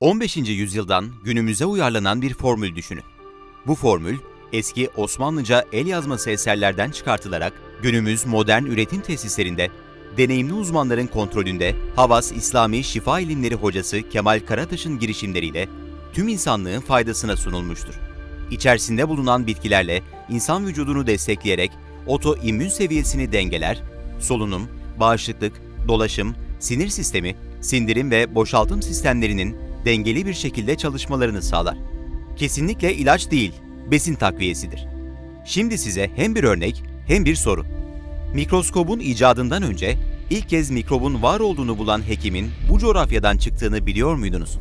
15. yüzyıldan günümüze uyarlanan bir formül düşünün. Bu formül, eski Osmanlıca el yazması eserlerden çıkartılarak günümüz modern üretim tesislerinde deneyimli uzmanların kontrolünde Havas İslami Şifa İlimleri hocası Kemal Karataş'ın girişimleriyle tüm insanlığın faydasına sunulmuştur. İçerisinde bulunan bitkilerle insan vücudunu destekleyerek otoimmün seviyesini dengeler, solunum, bağışıklık, dolaşım, sinir sistemi, sindirim ve boşaltım sistemlerinin dengeli bir şekilde çalışmalarını sağlar. Kesinlikle ilaç değil, besin takviyesidir. Şimdi size hem bir örnek hem bir soru. Mikroskobun icadından önce ilk kez mikrobun var olduğunu bulan hekimin bu coğrafyadan çıktığını biliyor muydunuz?